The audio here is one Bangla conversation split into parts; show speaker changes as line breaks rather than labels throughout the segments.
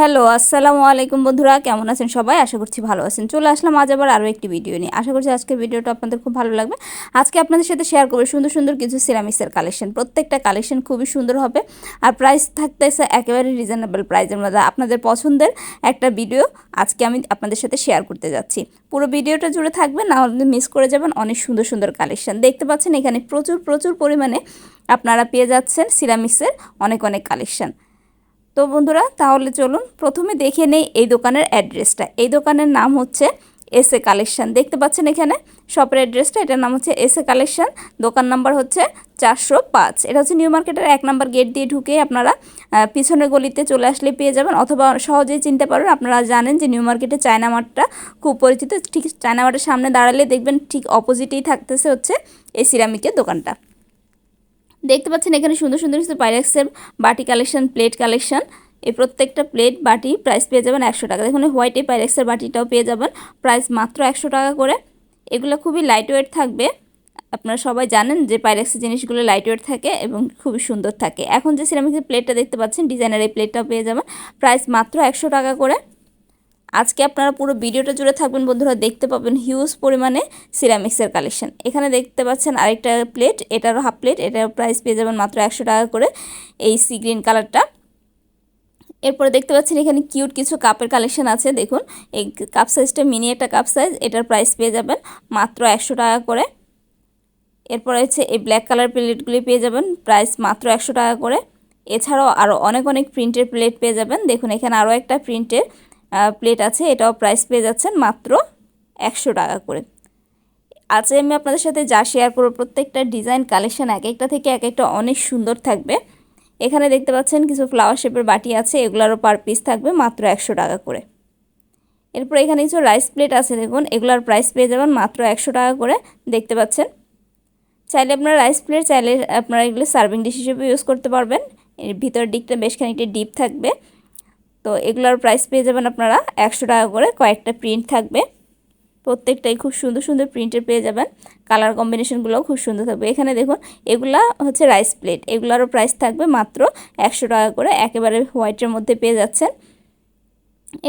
হ্যালো, আসসালামু আলাইকুম বন্ধুরা, কেমন আছেন সবাই? আশা করছি ভালো আছেন। চলে আসলাম আজ আবার আরও একটি ভিডিও নিয়ে। আশা করছি আজকের ভিডিওটা আপনাদের খুব ভালো লাগবে। আজকে আপনাদের সাথে শেয়ার করব সুন্দর সুন্দর কিছু সিরামিক্সের কালেকশন প্রত্যেকটা কালেকশন খুবই সুন্দর হবে। আর প্রাইস থাকতেছে একেবারে রিজনেবল প্রাইসের মধ্যে। আপনাদের পছন্দের একটা ভিডিও আজকে আমি আপনাদের সাথে শেয়ার করতে যাচ্ছি। পুরো ভিডিওটা জুড়ে থাকবে, না হলে মিস করে যাবেন অনেক সুন্দর সুন্দর কালেকশন দেখতে পাচ্ছেন এখানে প্রচুর প্রচুর পরিমাণে আপনারা পেয়ে যাচ্ছেন সিরামিক্সের অনেক অনেক কালেকশন তো বন্ধুরা, তাহলে চলুন প্রথমে দেখে নেই এই দোকানের অ্যাড্রেসটা। এই দোকানের নাম হচ্ছে এস এ কালেকশান। দেখতে পাচ্ছেন এখানে শপের অ্যাড্রেসটা, এটার নাম হচ্ছে এস এ কালেকশান। দোকান নাম্বার হচ্ছে চারশো পাঁচ। এটা হচ্ছে নিউ মার্কেটের এক নাম্বার গেট দিয়ে ঢুকে আপনারা পিছনের গলিতে চলে আসলে পেয়ে যাবেন অথবা সহজেই চিনতে পারবেন। আপনারা জানেন যে নিউ মার্কেটে চায়না মার্টটা খুব পরিচিত। ঠিক চায়না মার্টের সামনে দাঁড়ালে দেখবেন ঠিক অপোজিটেই থাকতেছে হচ্ছে এই সিরামিকের দোকানটা। দেখতে পাচ্ছেন এখানে সুন্দর সুন্দর কিছু পাইরেক্সের বাটি কালেকশন, প্লেট কালেকশন। এই প্রত্যেকটা প্লেট বাটি প্রাইস পেয়ে যাবেন একশো টাকা। দেখুন হোয়াইট পাইরেক্সের বাটিটাও পেয়ে যাবেন প্রাইস মাত্র একশো টাকা করে। এগুলো খুবই লাইট ওয়েট থাকবে। আপনারা সবাই জানেন যে পাইরেক্সের জিনিসগুলো লাইট ওয়েট থাকে এবং খুবই সুন্দর থাকে। এখন যে সিরামিকের প্লেটটা দেখতে পাচ্ছেন ডিজাইনার এই প্লেটটাও পেয়ে যাবেন। প্রাইস মাত্র একশো টাকা করে। আজকে আপনারা পুরো ভিডিওটা জুড়ে থাকবেন বন্ধুরা, দেখতে পাবেন হিউজ পরিমাণে সিরামিক্সের কালেকশন এখানে দেখতে পাচ্ছেন আরেকটা প্লেট এটারও হাফ প্লেট এটার প্রাইস পেয়ে যাবেন মাত্র একশো টাকা করে এই সি গ্রিন কালারটা এরপরে দেখতে পাচ্ছেন এখানে কিউট কিছু কাপের কালেকশন আছে, দেখুন। এই কাপ সাইজটা মিনি একটা কাপ সাইজ এটার প্রাইস পেয়ে যাবেন মাত্র একশো টাকা করে। এরপরে হচ্ছে এই ব্ল্যাক কালার প্লেটগুলি পেয়ে যাবেন প্রাইস মাত্র একশো টাকা করে। এছাড়াও আরও অনেক অনেক প্রিন্টের প্লেট পেয়ে যাবেন। দেখুন, এখানে আরও একটা প্রিন্টের প্লেট আছে, এটাও প্রাইস পেয়ে যাচ্ছেন মাত্র একশো টাকা করে। আজকে আমি আপনাদের সাথে যা শেয়ার করব, প্রত্যেকটা ডিজাইন কালেকশন এক একটা থেকে এক একটা অনেক সুন্দর থাকবে। এখানে দেখতে পাচ্ছেন কিছু ফ্লাওয়ার শেপের বাটি আছে, এগুলোরও পার পিস থাকবে মাত্র একশো টাকা করে। এরপর এখানে কিছু রাইস প্লেট আছে, দেখুন, এগুলোর প্রাইস পেয়ে যাবেন মাত্র একশো টাকা করে, দেখতে পাচ্ছেন। চাইলে আপনারা রাইস প্লেট চাইলে আপনারা এগুলো সার্ভিং ডিশ হিসেবে ইউজ করতে পারবেন। এর ভিতরের দিকটা বেশ খানিকটা ডিপ থাকবে। তো এগুলোর প্রাইস পেয়ে যাবেন আপনারা একশো টাকা করে। কয়েকটা প্রিন্ট থাকবে। প্রত্যেকটাই খুব সুন্দর সুন্দর প্রিন্টের পেয়ে যাবেন। কালার কম্বিনেশনগুলোও খুব সুন্দর থাকবে। এখানে দেখুন, এগুলা হচ্ছে রাইস প্লেট এগুলোরও প্রাইস থাকবে মাত্র একশো টাকা করে। একেবারে হোয়াইটের মধ্যে পেয়ে যাচ্ছেন।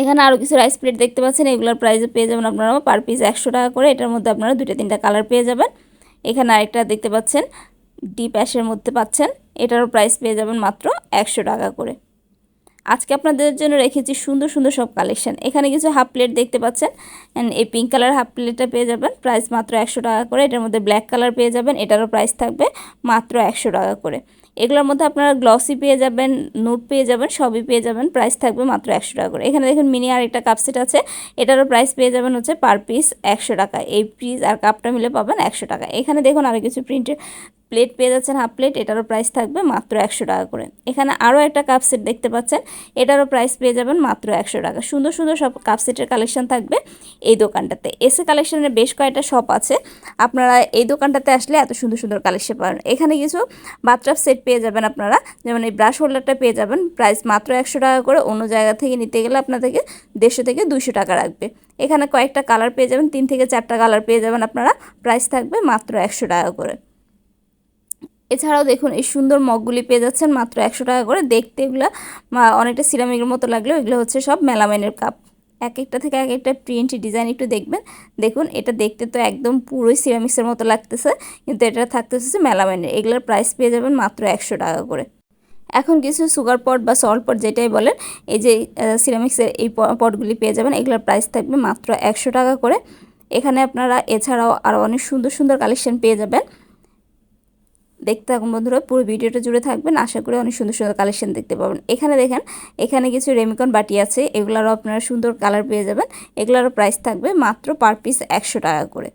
এখানে আরও কিছু রাইস প্লেট দেখতে পাচ্ছেন। এগুলোর প্রাইসে পেয়ে যাবেন আপনারা পার পিস একশো টাকা করে। এটার মধ্যে আপনারা দুটো তিনটা কালার পেয়ে যাবেন। এখানে আরেকটা দেখতে পাচ্ছেন ডিপ অ্যাশের মধ্যে পাচ্ছেন। এটারও প্রাইস পেয়ে যাবেন মাত্র একশো টাকা করে। আজকে আপনাদের জন্য রেখেছি সুন্দর সুন্দর সব কালেকশান। এখানে কিছু হাফ প্লেট দেখতে পাচ্ছেন। এই পিঙ্ক কালার হাফ প্লেটটা পেয়ে যাবেন। প্রাইস মাত্র একশো টাকা করে। এটার মধ্যে ব্ল্যাক কালার পেয়ে যাবেন। এটারও প্রাইস থাকবে মাত্র একশো টাকা করে। এগুলোর মধ্যে আপনারা গ্লসি পেয়ে যাবেন নোট পেয়ে যাবেন, সবই পেয়ে যাবেন। প্রাইস থাকবে মাত্র একশো টাকা করে। এখানে দেখুন মিনি আর একটা কাপ সেট আছে। এটারও প্রাইস পেয়ে যাবেন হচ্ছে পার পিস একশো টাকা। এই পিস আর কাপটা মিলে পাবেন একশো টাকা। এখানে দেখুন আরও কিছু প্রিন্টের প্লেট পেয়ে যাচ্ছেন হাফ প্লেট এটারও প্রাইস থাকবে মাত্র একশো টাকা করে। এখানে আরও একটা কাপ সেট দেখতে পাচ্ছেন, এটারও প্রাইস পেয়ে যাবেন মাত্র একশো টাকা। সুন্দর সুন্দর সব কাপ সেটের কালেকশন থাকবে এই দোকানটাতে। এসে কালেকশনের বেশ কয়েকটা শপ আছে, আপনারা এই দোকানটাতে আসলে এত সুন্দর সুন্দর কালেকশন পাবেন। এখানে কিছু বাথটাব সেট পেয়ে যাবেন আপনারা, যেমন এই ব্রাশ হোল্ডারটা পেয়ে যাবেন প্রাইস মাত্র একশো টাকা করে, অন্য জায়গা থেকে নিতে গেলে আপনাদেরকে দেড়শো থেকে দুশো টাকা রাখবে এখানে কয়েকটা কালার পেয়ে যাবেন, তিন থেকে চারটা কালার পেয়ে যাবেন আপনারা প্রাইস থাকবে মাত্র একশো টাকা করে। এছাড়াও দেখুন, এই সুন্দর মগগুলি পেয়ে যাচ্ছেন মাত্র একশো টাকা করে। দেখতে এগুলো অনেকটা সিরামিকের মতো লাগলেও এগুলো হচ্ছে সব মেলামাইনের কাপ। এক একটা থেকে এক একটা প্রিন্ট ডিজাইন একটু দেখবেন। দেখুন, এটা দেখতে তো একদম পুরোই সিরামিক্সের মতো লাগতেছে, কিন্তু এটা থাকতেছে মেলামাইনের এগুলোর প্রাইস পেয়ে যাবেন মাত্র একশো টাকা করে। এখন কিছু সুগার পট বা সল্ট পট যেটাই বলেন, এই যে সিরামিক্সের এই পটগুলি পেয়ে যাবেন, এগুলোর প্রাইস থাকবে মাত্র একশো টাকা করে। এখানে আপনারা এছাড়াও আরও অনেক সুন্দর সুন্দর কালেকশন পেয়ে যাবেন। দেখতে থাকুন বন্ধুরা, পুরো ভিডিওটা জুড়ে থাকবেন। আশা করি অনেক সুন্দর সুন্দর কালেকশন দেখতে পাবেন। এখানে দেখেন, এখানে কিছু রেমিকন বাটি আছে, এগুলারও আপনারা সুন্দর কালার পেয়ে যাবেন। এগুলারও প্রাইস থাকবে মাত্র পার পিস একশো টাকা করে।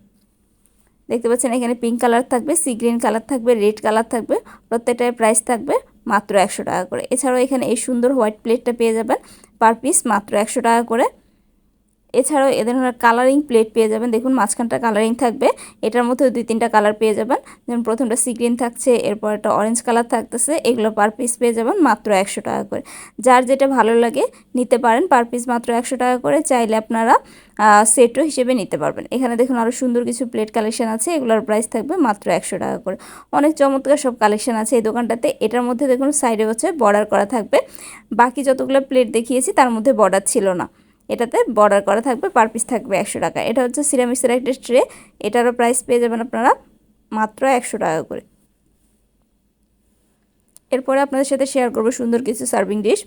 দেখতে পাচ্ছেন, এখানে পিঙ্ক কালার থাকবে সি গ্রিন কালার থাকবে রেড কালার থাকবে প্রত্যেকটার প্রাইস থাকবে মাত্র একশো টাকা করে। এছাড়াও এখানে এই সুন্দর হোয়াইট প্লেটটা পেয়ে যাবেন পার পিস মাত্র একশো টাকা করে। এছাড়াও এদের কালারিং প্লেট পেয়ে যাবেন। দেখুন, মাঝখানটা কালারিং থাকবে, এটার মধ্যে দুই তিনটা কালার পেয়ে যাবেন। যেমন প্রথমটা সি গ্রিন থাকছে, এরপর একটা অরেঞ্জ কালার থাকতেছে, এগুলো পার পিস পেয়ে যাবেন মাত্র একশো টাকা করে। যার যেটা ভালো লাগে নিতে পারেন পার পিস মাত্র একশো টাকা করে, চাইলে আপনারা সেটও হিসেবে নিতে পারবেন। এখানে দেখুন আরও সুন্দর কিছু প্লেট কালেকশন আছে, এগুলোর প্রাইস থাকবে মাত্র একশো টাকা করে। অনেক চমৎকার সব কালেকশন আছে এই দোকানটাতে। এটার মধ্যে দেখুন সাইডে হচ্ছে বর্ডার করা থাকবে। বাকি যতগুলো প্লেট দেখিয়েছি, তার মধ্যে বর্ডার ছিল না। এটাতে বর্ডার করা থাকবে পার পিস থাকবে একশো টাকা। এটা হচ্ছে সিরামিক্সের একটা ট্রে এটারও প্রাইস পেয়ে যাবেন আপনারা মাত্র একশো টাকা করে। এরপরে আপনাদের সাথে শেয়ার করব সুন্দর কিছু সার্ভিং ডিশ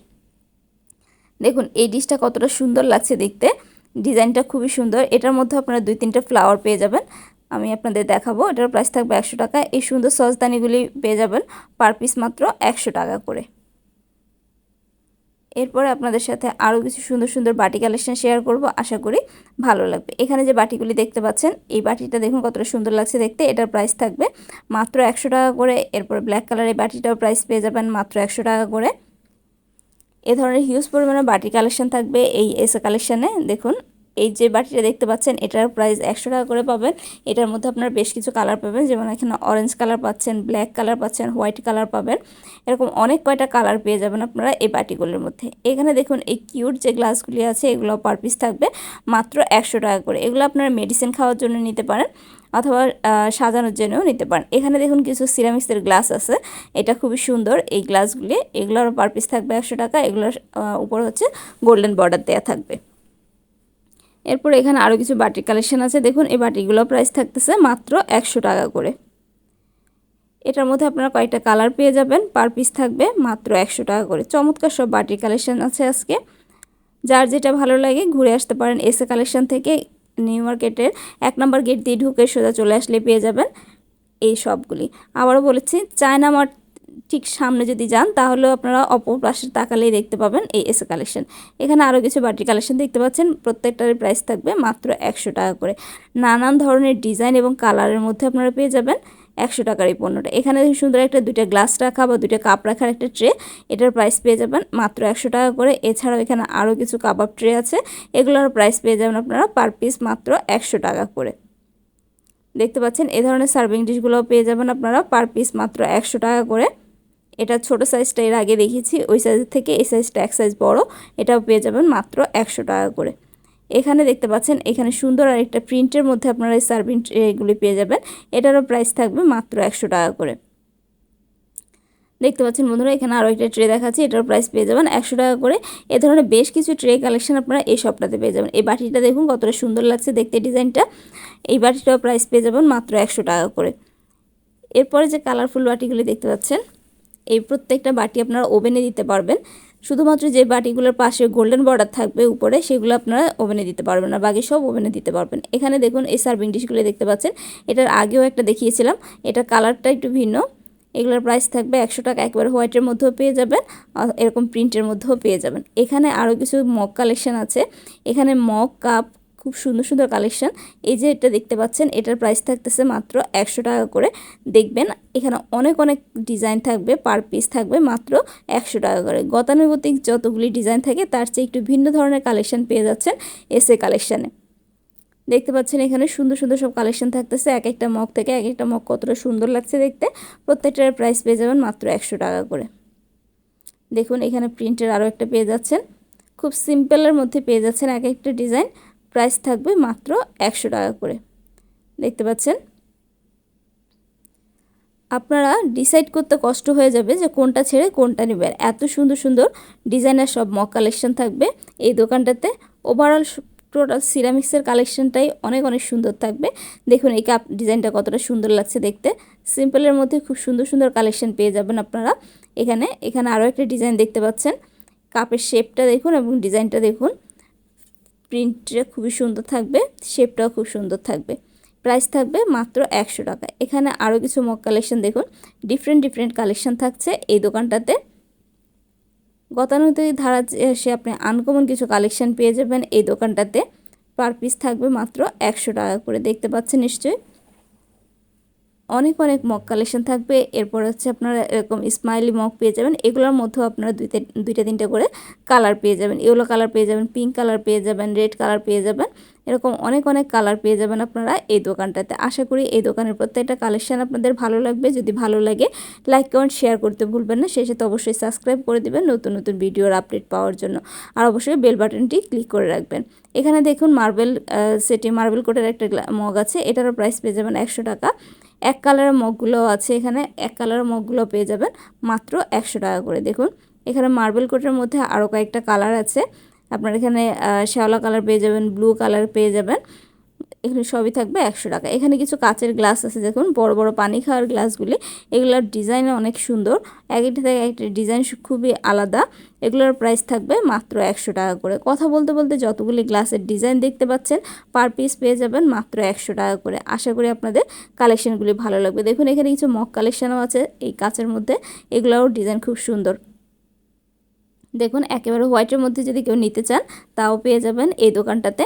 দেখুন, এই ডিশটা কতটা সুন্দর লাগছে দেখতে। ডিজাইনটা খুবই সুন্দর। এটার মধ্যে আপনারা দুই তিনটে ফ্লাওয়ার পেয়ে যাবেন। আমি আপনাদের দেখাবো, এটার প্রাইস থাকবে একশো টাকা। এই সুন্দর সসদানিগুলি পেয়ে যাবেন পার পিস মাত্র একশো টাকা করে। এরপরে আপনাদের সাথে আরও কিছু সুন্দর সুন্দর বাটি কালেকশন শেয়ার করব, আশা করি ভালো লাগবে। এখানে যে বাটিগুলি দেখতে পাচ্ছেন, এই বাটিটা দেখুন কতটা সুন্দর লাগছে দেখতে, এটার প্রাইস থাকবে মাত্র একশো টাকা করে। এরপরে ব্ল্যাক কালারের বাটিটাও প্রাইস পেয়ে যাবেন মাত্র একশো টাকা করে। এ ধরনের হিউজ পরিমাণে বাটি কালেকশন থাকবে এই এসে কালেকশানে দেখুন এই যে বাটিটা দেখতে পাচ্ছেন, এটার প্রাইস একশো টাকা করে পাবেন। এটার মধ্যে আপনারা বেশ কিছু কালার পাবেন, যেমন এখানে অরেঞ্জ কালার পাচ্ছেন ব্ল্যাক কালার পাচ্ছেন হোয়াইট কালার পাবেন। এরকম অনেক কয়টা কালার পেয়ে যাবেন আপনারা এই বাটিগুলির মধ্যে। এখানে দেখুন, এই কিউট যে গ্লাসগুলি আছে, এগুলো পার পিস থাকবে মাত্র একশো টাকা করে। এগুলো আপনারা মেডিসিন খাওয়ার জন্য নিতে পারেন অথবা সাজানোর জন্যও নিতে পারেন। এখানে দেখুন কিছু সিরামিক্সের গ্লাস আছে, এটা খুবই সুন্দর এই গ্লাসগুলি এগুলোর পার পিস থাকবে একশো টাকা, এগুলোর উপর হচ্ছে গোল্ডেন বর্ডার দেওয়া থাকবে। এরপর এখানে আরও কিছু বাটির কালেকশন আছে। দেখুন, এই বাটিগুলো প্রাইস থাকতেছে মাত্র একশো টাকা করে। এটার মধ্যে আপনারা কয়েকটা কালার পেয়ে যাবেন। পার পিস থাকবে মাত্র একশো টাকা করে। চমৎকার সব বাটির কালেকশান আছে আজকে। যার যেটা ভালো লাগে ঘুরে আসতে পারেন এসে কালেকশন থেকে। নিউ মার্কেটের এক নম্বর গেট দিয়ে ঢুকে সোজা চলে আসলে পেয়ে যাবেন এই সবগুলি। আবারও বলেছি, চায়না মার্ট ঠিক সামনে যদি যান, তাহলেও আপনারা অপর পাশে তাকালেই দেখতে পাবেন এই এসে কালেকশন এখানে আরও কিছু বাটি কালেকশন দেখতে পাচ্ছেন। প্রত্যেকটার প্রাইস থাকবে মাত্র একশো টাকা করে। নানান ধরনের ডিজাইন এবং কালারের মধ্যে আপনারা পেয়ে যাবেন একশো টাকার এই পণ্যটা। এখানে সুন্দর একটা দুইটা গ্লাস রাখা বা দুইটা কাপ রাখার একটা ট্রে এটার প্রাইস পেয়ে যাবেন মাত্র একশো টাকা করে। এছাড়াও এখানে আরও কিছু কাবাব ট্রে আছে, এগুলোর প্রাইস পেয়ে যাবেন আপনারা পার পিস মাত্র একশো টাকা করে। দেখতে পাচ্ছেন, এ ধরনের সার্ভিং ডিশগুলোও পেয়ে যাবেন আপনারা পার পিস মাত্র একশো টাকা করে। এটা ছোট সাইজটা এর আগে দেখেছি, ওই সাইজ থেকে এই সাইজটা এক সাইজ বড়, এটাও পেয়ে যাবেন মাত্র একশো টাকা করে। এখানে দেখতে পাচ্ছেন, এখানে সুন্দর আর একটা প্রিন্টের মধ্যে আপনারা এই সার্ভিং ট্রেগুলি পেয়ে যাবেন, এটারও প্রাইস থাকবে মাত্র একশো টাকা করে। দেখতে পাচ্ছেন বন্ধুরা, এখানে আরও একটা ট্রে দেখাচ্ছি এটার প্রাইস পেয়ে যাবেন একশো টাকা করে। এ ধরনের বেশ কিছু ট্রে কালেকশন আপনারা এই শপটাতে পেয়ে যাবেন। এই বাটিটা দেখুন, কতটা সুন্দর লাগছে দেখতে ডিজাইনটা। এই বাটিটাও প্রাইস পেয়ে যাবেন মাত্র একশো টাকা করে। এরপরে যে কালারফুল বাটিগুলি দেখতে পাচ্ছেন এই প্রত্যেকটা বাটি আপনারা ওভেনে দিতে পারবেন। শুধুমাত্র যে বাটিগুলোর পাশে গোল্ডেন বর্ডার থাকবে উপরে, সেগুলো আপনারা ওভেনে দিতে পারবেন আর বাকি সব ওভেনে দিতে পারবেন। এখানে দেখুন এই সার্ভিং ডিশগুলো দেখতে পাচ্ছেন। এটার আগেও একটা দেখিয়েছিলাম, এটার কালারটা একটু ভিন্ন। এগুলোর প্রাইস থাকবে একশো টাকা, একবারে হোয়াইটের মধ্যেও পেয়ে যাবেন এরকম প্রিন্টের মধ্যেও পেয়ে যাবেন। এখানে আরও কিছু মগ কালেকশন আছে। এখানে মগ কাপ খুব সুন্দর সুন্দর কালেকশন এই যে এটা দেখতে পাচ্ছেন, এটার প্রাইস থাকতেছে মাত্র একশো টাকা করে। দেখবেন, এখানে অনেক অনেক ডিজাইন থাকবে পার পিস থাকবে মাত্র একশো টাকা করে। গতানুগতিক যতগুলি ডিজাইন থাকে, তার চেয়ে একটু ভিন্ন ধরনের কালেকশন পেয়ে যাচ্ছেন এসে কালেকশানে দেখতে পাচ্ছেন, এখানে সুন্দর সুন্দর সব কালেকশন থাকতেছে। এক একটা মগ থেকে এক একটা মগ কতটা সুন্দর লাগছে দেখতে। প্রত্যেকটার প্রাইস পেয়ে যাবেন মাত্র একশো টাকা করে। দেখুন, এখানে প্রিন্টের আরও একটা পেয়ে যাচ্ছেন। খুব সিম্পলের মধ্যে পেয়ে যাচ্ছেন এক একটা ডিজাইন প্রাইস থাকবে মাত্র একশো টাকা করে। দেখতে পাচ্ছেন? আপনারা ডিসাইড করতে কষ্ট হয়ে যাবে যে কোনটা ছেড়ে কোনটা নেবেন। এত সুন্দর সুন্দর ডিজাইনার সব মক কালেকশন থাকবে। এই দোকানটাতে ওভারঅল টোটাল সিরামিক্সের কালেকশনটাই অনেক অনেক সুন্দর থাকবে। দেখুন, এই কাপ ডিজাইনটা কতটা সুন্দর লাগছে দেখতে। সিম্পলের মধ্যে খুব সুন্দর সুন্দর কালেকশন পেয়ে যাবেন আপনারা। এখানে এখানে আরও একটা ডিজাইন দেখতে পাচ্ছেন। কাপের শেপটা দেখুন এবং ডিজাইনটা দেখুন। প্রিন্টটা খুবই সুন্দর থাকবে, শেপটাও খুব সুন্দর থাকবে। প্রাইস থাকবে মাত্র একশো টাকা। এখানে আরও কিছু মক কালেকশন দেখুন। ডিফারেন্ট ডিফারেন্ট কালেকশন থাকছে এই দোকানটাতে। গতানুগতিক ধারা এসে আপনি আনকমন কিছু কালেকশন পেয়ে যাবেন এই দোকানটাতে। পার পিস থাকবে মাত্র একশো টাকা করে। দেখতে পাচ্ছেন নিশ্চয়ই? অনেক অনেক মগ কালেকশন থাকবে। এরপর হচ্ছে আপনারা এরকম স্মাইলি মগ পেয়ে যাবেন। এগুলোর মধ্যেও আপনারা দুইটা দুইটা, তিনটা করে কালার পেয়ে যাবেন। ইয়েলো কালার পেয়ে যাবেন পিঙ্ক কালার পেয়ে যাবেন রেড কালার পেয়ে যাবেন। এরকম অনেক অনেক কালার পেয়ে যাবেন আপনারা এই দোকানটাতে। আশা করি এই দোকানের প্রত্যেকটা কালেকশন আপনাদের ভালো লাগবে। যদি ভালো লাগে লাইক কমেন্ট শেয়ার করতে ভুলবেন না। সেই সাথে অবশ্যই সাবস্ক্রাইব করে দেবেন নতুন নতুন ভিডিওর আপডেট পাওয়ার জন্য। আর অবশ্যই বেল বাটনটি ক্লিক করে রাখবেন। এখানে দেখুন মার্বেল সেটি মার্বেল কোটের একটা মগ আছে। এটারও প্রাইস পেয়ে যাবেন একশো টাকা। এক কালারের মগগুলো আছে এখানে। এক কালারের মগগুলো পেয়ে যাবেন মাত্র একশো টাকা করে। দেখুন, এখানে মার্বেল কোটের মধ্যে আরও কয়েকটা কালার আছে। আপনার এখানে শ্যাওলা কালার পেয়ে যাবেন ব্লু কালার পেয়ে যাবেন। এখানে সবই থাকবে একশো টাকা। এখানে কিছু কাচের গ্লাস আছে, দেখুন, বড় বড় পানি খাওয়ার গ্লাসগুলি এগুলোর ডিজাইন অনেক সুন্দর। এক একটা থেকে একটা ডিজাইন খুবই আলাদা। এগুলোর প্রাইস থাকবে মাত্র একশো টাকা করে। কথা বলতে বলতে যতগুলি গ্লাসের ডিজাইন দেখতে পাচ্ছেন পার পিস পেয়ে যাবেন মাত্র একশো টাকা করে। আশা করি আপনাদের কালেকশনগুলি ভালো লাগবে। দেখুন, এখানে কিছু মক কালেকশনও আছে এই কাচের মধ্যে। এগুলোও ডিজাইন খুব সুন্দর। দেখুন, একেবারে হোয়াইটের মধ্যে যদি কেউ নিতে চান, তাও পেয়ে যাবেন এই দোকানটাতে।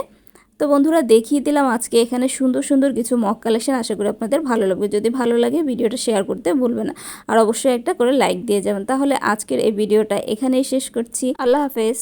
তো বন্ধুরা, দেখিয়ে দিলাম আজকে এখানে সুন্দর সুন্দর কিছু মক কালেকশন আশা করি আপনাদের ভালো লাগবে। যদি ভালো লাগে ভিডিওটা শেয়ার করতে ভুলবে না। আর অবশ্যই একটা করে লাইক দিয়ে যাবেন। তাহলে আজকের এই ভিডিওটা এখানেই শেষ করছি। আল্লাহ হাফেজ।